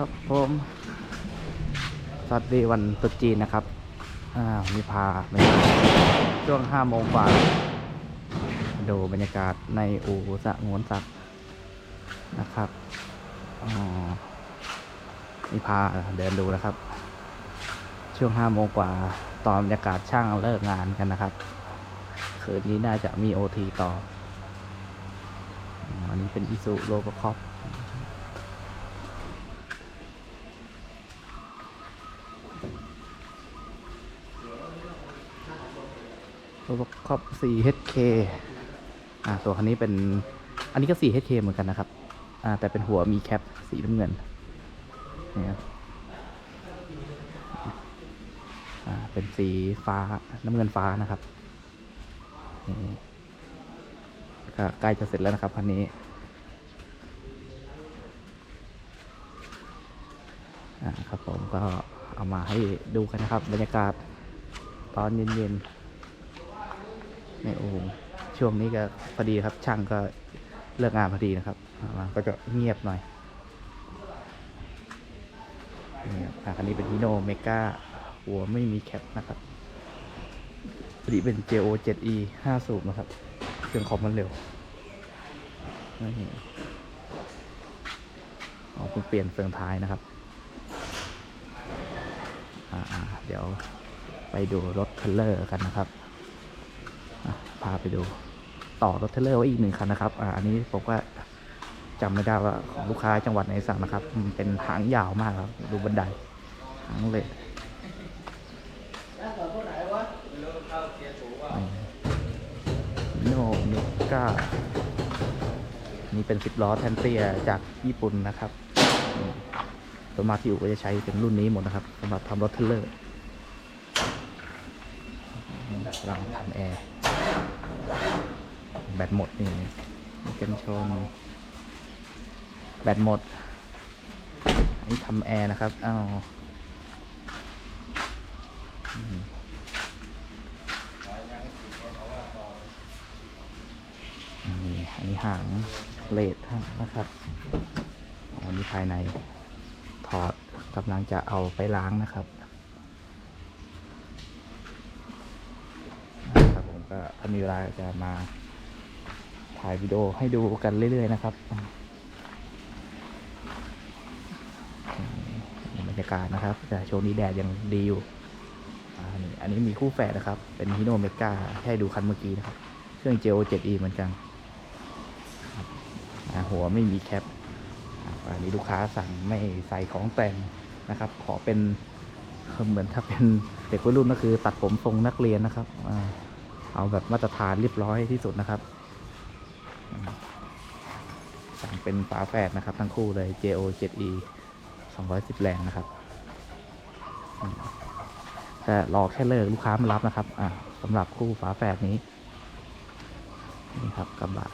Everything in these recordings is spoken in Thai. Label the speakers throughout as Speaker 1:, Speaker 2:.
Speaker 1: ครับผมสวัสดีวันตรุษจีนนะครับ อ่ามีพาไปช่วงห้าโมงกว่า ดูบรรยากาศในอู่สะงวนสักดิ์นะครับอ๋อมีพาเดินดูนะครับ ช่วงห้าโมงกว่า ตอนบรรยากาศช่างเลิกงานกันนะครับ คืนนี้น่าจะมีโอทีต่ออันนี้เป็นอิสุโลบคอป โรบคอป 4HK อ่าตัวคันนี้เป็น อันนี้ก็ 4HK เหมือนกันนะครับ อ่า แต่เป็นหัวมีแคปสีน้ำเงินเนี่ยครับอ่า เป็นสีฟ้า น้ำเงินฟ้านะครับนี่ก็ใกล้จะเสร็จแล้วนะครับคันนี้อ่าครับผมก็เอามาให้ดูกันนะครับ บรรยากาศตอนเย็นๆ นโอ่งช่วงนี้ก็พอดีครับ ช่างก็เลิกงานพอดีนะครับก็จะเงียบหน่อยนี่ครับอันนี้เป็นฮิโนเมกาหัวไม่มีแคปนะครับพอดีเป็น JO 7E 5สูบนะครับเครื่องคอมมันเร็วนี่อ๋อเพิ่งเปลี่ยนเฟืองท้ายนะครับเดี๋ยวไปดูรถเทรลเลอร์กันนะครับาไปดู ต่อรถเทเลอร์ไว้อีกหนึ่งคันนะครับอ่าอันนี้ผมก็จำไม่ได้ว่าของลูกค้าจังหวัดไหนสั่งนะครับ มันเป็นหางยาวมากครับ ดูบันไดหางเลยโนเมก้านี่เป็นสิบล้อแทนเตียจากญี่ปุ่นนะครับอืมส่วมาที่อู่ก็จะใช้เป็นรุ่นนี้หมดนะครับสำหรับทำรถเทเลอร์กำลังทำแอร์ แบตหมดนี่มีกันชน แบตหมด อันนี้ทำแอร์นะครับ อ้าวนี่อันนี้หางเลดนะครับอันนี้ภายในถอดกำลังจะเอาไปล้างนะครับนะครับ ผมก็ถ้ามีเวลาจะมา ถ่ายวิดีโอให้ดูกันเรื่อย ๆ นะครับบรรยากาศนะครับ แต่ช่วงนี้แดดยังดีอยู่อันนี้อันนี้มีคู่แฝดนะครับ เป็นฮิโนเมกาให้ดูคันเมื่อกี้นะครับ เครื่อง JO 7E เหมือนกัน หัวไม่มีแคป อันนี้ลูกค้าสั่งไม่ใส่ของแต่งนะครับ ขอเป็นเหมือนถ้าเป็นเด็กวัยรุ่นก็คือตัดผมทรงนักเรียนนะครับ เอาแบบมาตรฐานเรียบร้อยที่สุดนะครับ เป็นฝาแฝดนะครับ ทั้งคู่เลย JO 7E 210 แรงนะครับแต่รอแค่เลิกลูกค้ามารับนะครับอ่าสำหรับคู่ฝาแฝดนี้ นี่ครับกระบะ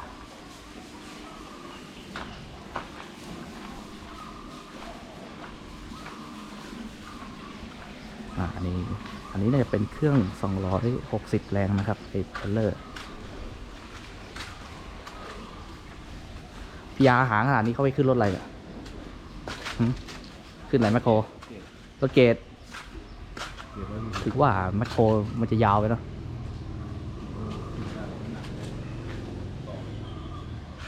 Speaker 1: อ่าอันนี้ อันนี้เนี่ยเป็นเครื่อง 260 แรงนะครับไอ้เทเลอร์ พี่ยาหางขนาดนี้เขาไปขึ้นรถอะไรเนี่ยหึขึ้นไหนแมคโครรถเกตถือว่าแมคโครมันจะยาวไปเนาะ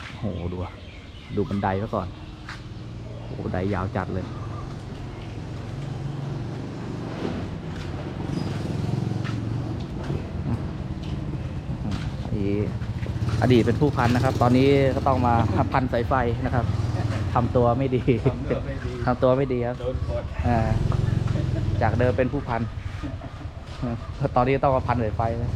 Speaker 1: โอ้โหดูอะดูบันไดซะก่อนโอ้โหบันไดยาวจัดเลยอดี อดีตเป็นผู้พันนะครับ ตอนนี้ก็ต้องมาพันสายไฟนะครับทำตัวไม่ดีทำตัวไม่ดีครับ
Speaker 2: โดนกด
Speaker 1: อ่าจากเดิมเป็นผู้พันตอนนี้ต้องมาพันสายไฟแล้ว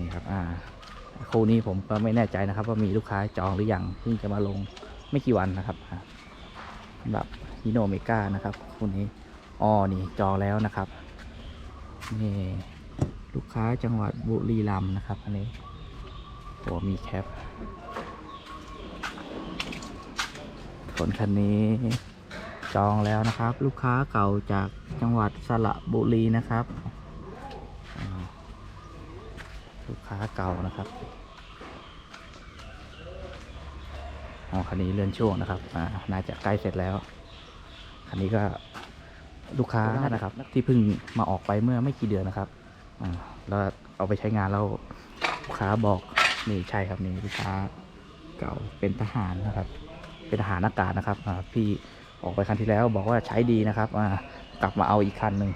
Speaker 1: นี่ครับ อ่า คู่นี้ผมก็ไม่แน่ใจนะครับ ว่ามีลูกค้าจองหรือยังเพิ่งจะมาลงไม่กี่วันนะครับอ่าสำหรับฮิโนเมกานะครับคู่นี้อ๋อนี่จองแล้วนะครับนี่ลูกค้าจังหวัดบุรีรัมย์นะครับอันนี้โอ้มีแคปผลคันนี้จองแล้วนะครับ ลูกค้าเก่าจากจังหวัดสระบุรีนะครับ ลูกค้าเก่านะครับ อ๋อคันนี้เลื่อนช่วงนะครับอ่าน่าจะใกล้เสร็จแล้ว คันนี้ก็ลูกค้านะครับ ที่เพิ่งมาออกไปเมื่อไม่กี่เดือนนะครับอ่าแล้วเอาไปใช้งานแล้วลูกค้าบอกนี่ใช่ครับนี่ลูกค้าเก่าเป็นทหารนะครับ เป็นทหารอากาศนะครับอ่าพี่ออกไปคันที่แล้วบอกว่าใช้ดีนะครับอ่ากลับมาเอาอีกคันหนึ่ง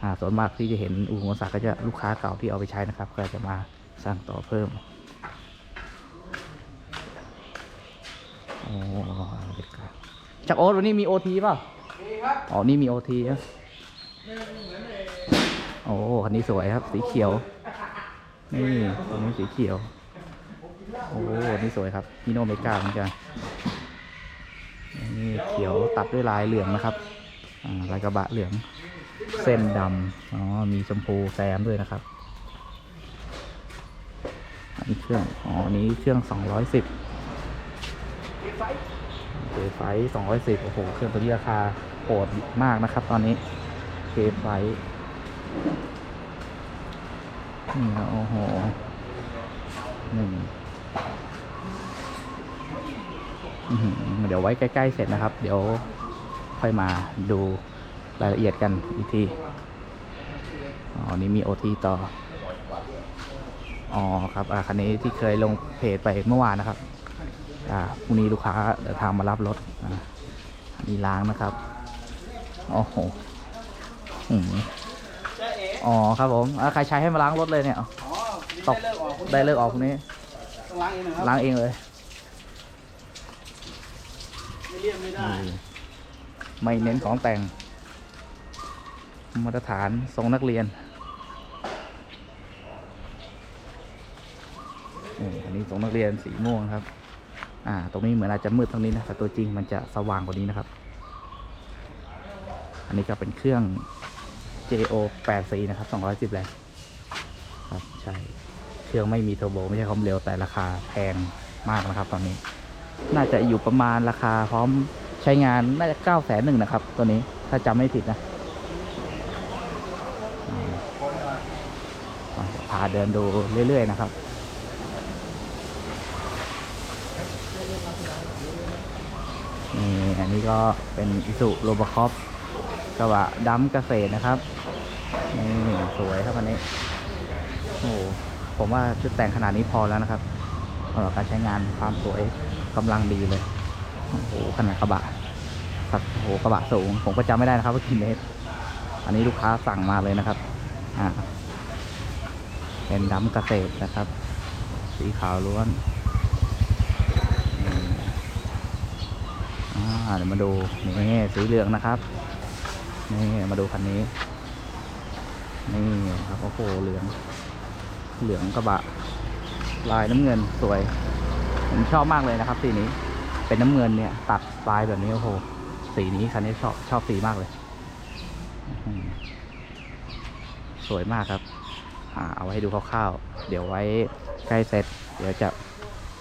Speaker 1: อ่าส่วนมากที่จะเห็นอู่หัวสักก็จะลูกค้าเก่าที่เอาไปใช้นะครับ ก็จะมาสั่งต่อเพิ่ม โอ้จากโอ๊ตวันนี้มีโอทีป่ะ
Speaker 2: นี่ครับ
Speaker 1: อ๋อนี่มีโอทีนะโอ้คันนี้สวยครับ สีเขียว นี่ตรงนี้สีเขียว โอ้นี่สวยครับมิโนเมกาเหมือนกันนี่เขียวตัดด้วยลายเหลืองนะครับลายกระบะเหลือง เส้นดำอ๋อมีชมพูแซมด้วยนะครับอันนี้เครื่อง อ๋อนนี้เครื่องสองร้อยสิบ เคไฟสองร้อยสิบโอ้โห เครื่องตัวนี้ราคาโหดมากนะครับ ตอนนี้เคไฟนี่นะโอ้โหหนึ่งอือหือเดี๋ยวไว้ใกล้ ๆ เสร็จนะครับ เดี๋ยวค่อยมาดูรายละเอียดกันอีกที อ๋อ นี่มีโอทีต่อ อ๋อ ครับ อ่าคันนี้ที่เคยลงเพจไปเมื่อวานนะครับ อ่าพรุ่งนี้ลูกค้าเดินทางมารับรถอ่าอันนี้ล้างนะครับโอ้โหอืม
Speaker 2: เจ๊เอ๋
Speaker 1: อ๋อครับผมอ่าใครใช้ให้มาล้างรถเลยเนี่ย
Speaker 2: อ๋อนี่
Speaker 1: ตก
Speaker 2: ได้เลิกออกคุณ
Speaker 1: ได้เลิกออกพรุ่งนี้
Speaker 2: ต้องล้างเองนะครับ
Speaker 1: ล้างเองเลย
Speaker 2: ไม่เลี่ยมไม่ได้
Speaker 1: อืมไม่เน้นของแต่ง มาตรฐานทรงนักเรียนอืมอันนี้ทรงนักเรียนสีม่วงครับ อ่า ตรงนี้เหมือนอาจจะมืดตรงนี้นะแต่ตัวจริงมันจะสว่างกว่านี้นะครับ อันนี้ก็เป็นเครื่อง JO 8 4นะครับ 210แรงครับ ใช่ เครื่องไม่มีเทอร์โบไม่ใช่ความเร็วแต่ราคาแพงมากนะครับ ตอนนี้ น่าจะอยู่ประมาณราคาพร้อมใช้งานน่าจะเก้าแสนหนึ่งนะครับ ตัวนี้ถ้าจำไม่ผิดนะพาเดินดูเรื่อย ๆ นะครับ นี่ อันนี้ก็เป็นอิสุโรบคอปกระบะดัมเกษตรนะครับนี่สวยครับอันนี้โอ้โหผมว่าชุดแต่งขนาดนี้พอแล้วนะครับสำหรับการใช้งานความสวยกำลังดีเลยโอ้โหขนาดกระบะครับโอ้โหกระบะสูง ผมก็จำไม่ได้นะครับว่ากี่เมตร อันนี้ลูกค้าสั่งมาเลยนะครับอ่าเป็นดำเกษตรนะครับ สีขาวล้วนอืมอ่า เดี๋ยวมาดูนี่สีเหลืองนะครับนี่มาดูคันนี้ นี่ครับโอ้โหเหลือง เหลืองกระบะ ลายน้ำเงินสวยผมชอบมากเลยนะครับ สีนี้ เป็นน้ำเงินเนี่ย ตัดลายแบบนี้โอ้โหสีนี้คันนี้ชอบชอบสีมากเลย สวยมากครับอเอาไว้ให้ดูคร่าวๆ เดี๋ยวไว้ใกล้เสร็จ เดี๋ยวจะ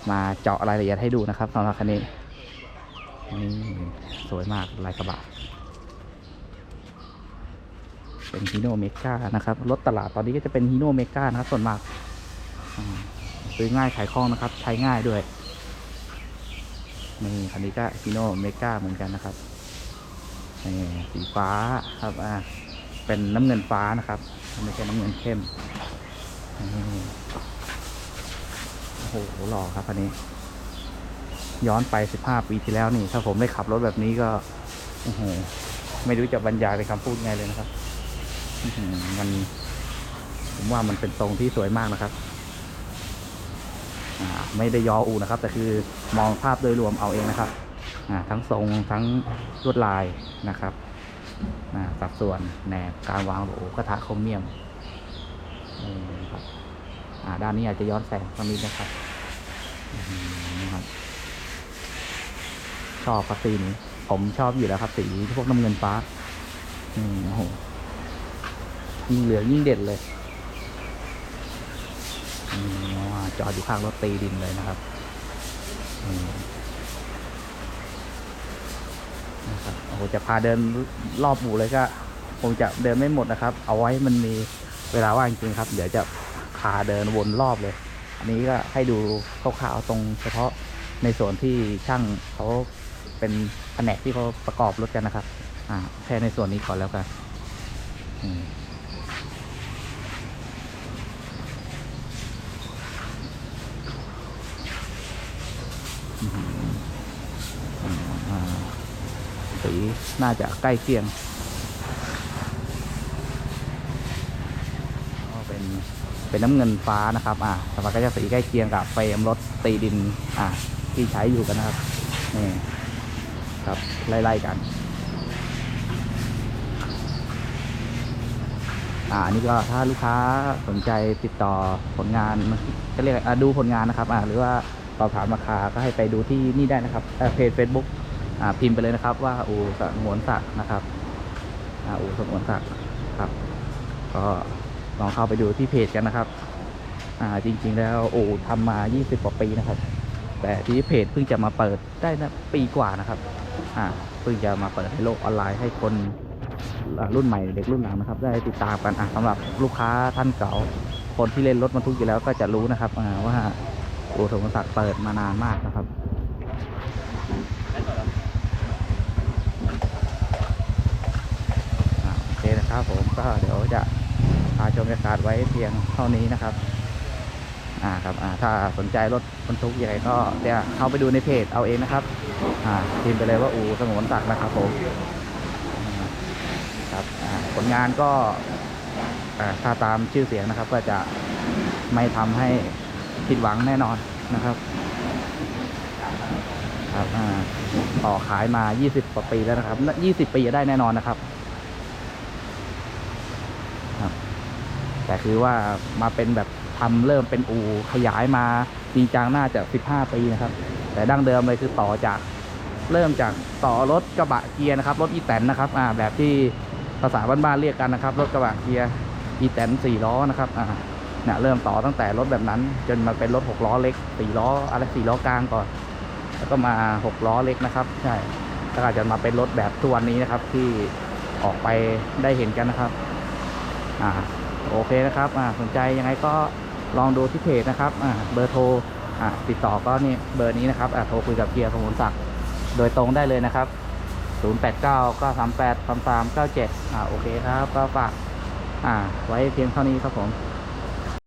Speaker 1: มาเจาะรายละเอียดให้ดูนะครับสำหรับคันนี้ นี่สวยมากลายกระบะ เป็นฮีโนเมกานะครับ รถตลาดตอนนี้ก็จะเป็นฮีโนเมกานะครับ ส่วนมาก ซื้อง่ายขายคล่องนะครับ ใช้ง่ายด้วย นี่คันนี้ก็ฮีโนเมกาเหมือนกันนะครับนี่สีฟ้าครับอ่าเป็นน้ำเงินฟ้านะครับ ไม่ใช่น้ำเงินเข้มโอ้โหหล่อครับคันนี้ ย้อนไป 15 ปีที่แล้วนี่ ถ้าผมได้ขับรถแบบนี้ก็โอ้โหไม่รู้จะบรรยายเป็นคำพูดไงเลยนะครับมัน ผมว่ามันเป็นทรงที่สวยมากนะครับไม่ได้ยออูนะครับ แต่คือมองภาพโดยรวมเอาเองนะครับทั้งทรงทั้งลวดลายนะครับสัดส่วนแหนบการวางโหลกระทะคมเมียมนี่ครับอ่าด้านนี้อาจจะย้อนแสงสักนิดนะครับนะครับ ชอบครับสีนี้ ผมชอบอยู่แล้วครับสีพวกน้ำเงินฟ้า อืมโอ้โหยิ่งเหลืองยิ่งเด่นเลยอืมจอดอยู่ข้างรถตีดินเลยนะครับอืมนะครับผมจะพาเดินรอบหมู่เลยก็คงจะเดินไม่หมดนะครับ เอาไว้มันมีเวลาว่างจริงครับ เดี๋ยวจะพาเดินวนรอบเลย อันนี้ก็ให้ดูคร่าวๆตรงเฉพาะในส่วนที่ช่างเขา เป็นแผนกที่เขาประกอบรถกันนะครับ อ่าแค่ในส่วนนี้ก่อนแล้วกันสีน่าจะใกล้เคียงก็เป็นเป็นน้ำเงินฟ้านะครับ อ่าสภาพก็จะสีใกล้เคียงกับเฟรมรถตีดิน อ่าที่ใช้อยู่กันนะครับ นี่ ครับ ไล่ๆกัน อ่าอันนี้ก็ถ้าลูกค้าสนใจติดต่อผลงานจะเรียกอ่าดูผลงานนะครับ อ่าหรือว่าสอบถามราคาก็ให้ไปดูที่นี่ได้นะครับเอ่อเพจ Facebook อ่าพิมพ์ไปเลยนะครับ ว่าอูสงวนสักดิ์นะครับอ่าอูสงวนสักดิ์ครับ ก็ลองเข้าไปดูที่เพจกันนะครับ อ่าจริง ๆ แล้วอูทำมา 20กว่าปีนะครับ แต่ที่เพจเพิ่งจะมาเปิดได้นะปีกว่านะครับ อ่าเพิ่งจะมาเปิดให้โลกออนไลน์ให้คนรุ่นใหม่เด็กรุ่นหลังนะครับ ได้ติดตามกันอะสำหรับลูกค้าท่านเก่า คนที่เล่นรถบรรทุกอยู่แล้วก็จะรู้นะครับอ่าว่าอูสมศักดิ์เปิดมานานมากนะครับโอเคนะครับผมก็เดี๋ยวจะพาชมบรรยากาศไว้เพียงเท่านี้นะครับ อ่าครับอ่าถ้าสนใจรถบรรทุกยังไงก็เดี๋ยวเข้าไปดูในเพจเอาเองนะครับอ่าพิมพ์ไปเลยว่าอูสงวนศักดิ์นะครับผมครับอ่าผลงานก็อ่าถ้าตามชื่อเสียงนะครับ ก็จะไม่ทำให้ผิดหวังแน่นอนนะครับครับอ่าต่อขายมา 20กว่าปีแล้วนะครับ 20 ปีจะได้แน่นอนนะครับครับ แต่คือว่ามาเป็นแบบ ทำเริ่มเป็นอูขยายมาจริงจังน่าจะ 15 ปีนะครับ แต่ดั้งเดิมเลยคือต่อจากเริ่มจากต่อรถกระบะเกียร์นะครับ รถอีแตนนะครับอ่าแบบที่ภาษาบ้านๆเรียกกันนะครับ รถกระบะเกียร์อีแตนสี่ล้อนะครับอ่าเนี่ยเริ่มต่อตั้งแต่รถแบบนั้น จนมาเป็นรถหกล้อเล็กสี่ล้ออะไรสี่ล้อกลางก่อน แล้วก็มาหกล้อเล็กนะครับใช่แล้วก็จจะมาเป็นรถแบบทุกวันนี้นะครับที่ออกไปได้เห็นกันนะครับ อ่า โอเคนะครับ อ่า สนใจยังไงก็ ลองดูที่เพจนะครับเบอร์โทรติดต่อก็นี่เบอร์นี้นะครับโทรคุยกับเกียร์สมุนศักดิ์โดยตรงได้เลยนะครับ 089 938 3397อ่าโอเคครับก็ฝากอ่าไว้เพียงเท่านี้ครับผม